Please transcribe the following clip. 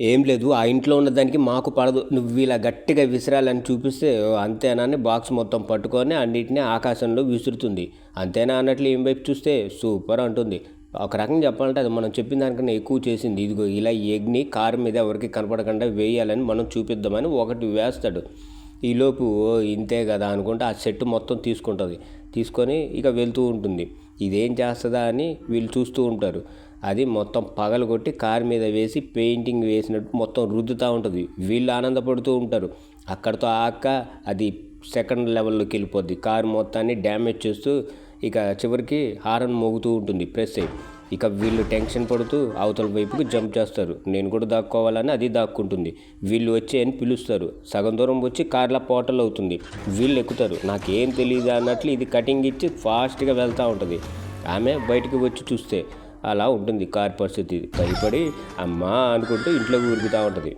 ఏం లేదు ఆ ఇంట్లో ఉన్నదానికి మాకు పడదు. నువ్వు ఇలా గట్టిగా విసిరాలని చూపిస్తే "ఓ, అంతేనా అని బాక్స్ మొత్తం పట్టుకొని అన్నిటినీ ఆకాశంలో విసురుతుంది. అంతేనా అన్నట్లు ఏం వైపు చూస్తే సూపర్ అంటుంది. ఒక రకంగా చెప్పాలంటే అది మనం చెప్పిన దానికన్నా ఎక్కువ చేసింది. ఇదిగో ఇలా ఎగ్ని కారు మీద ఎవరికి కనపడకుండా వేయాలని మనం చూపిద్దామని ఒకటి వేస్తాడు. ఈలోపు "ఓ, ఇంతే కదా అనుకుంటే ఆ సెట్ మొత్తం తీసుకుంటుంది. తీసుకొని ఇక వెళ్తూ ఉంటుంది. ఇదేం చేస్తుందా అని వీళ్ళు చూస్తూ ఉంటారు. అది మొత్తం పగలగొట్టి కార్ మీద వేసి పెయింటింగ్ వేసినట్టు మొత్తం రుద్దుతూ ఉంటుంది. వీళ్ళు ఆనందపడుతూ ఉంటారు. అక్కడితో ఆక అది సెకండ్ లెవెల్లోకి వెళ్ళిపోద్ది. కారు మొత్తాన్ని డ్యామేజ్ చేస్తూ ఇక చివరికి హారన్ మోగుతూ ఉంటుంది ప్రెస్ అయ్యి ఇక వీళ్ళు టెన్షన్ పడుతూ అవతల వైపుకి జంప్ చేస్తారు. నేను కూడా దాక్కోవాలని అది దాక్కుంటుంది. వీళ్ళు వచ్చి అని పిలుస్తారు. సగం దూరం వచ్చి కార్ల పోటల్ అవుతుంది. వీళ్ళు ఎక్కుతారు. నాకేం తెలియదు అన్నట్లు ఇది కటింగ్ ఇచ్చి ఫాస్ట్గా వెళ్తూ ఉంటుంది. ఆమె బయటికి వచ్చి చూస్తే అలా ఉంటుంది. కార్ పరిస్థితి భయపడి అమ్మా అనుకుంటూ ఇంట్లో ఊరుకుతూ ఉంటుంది.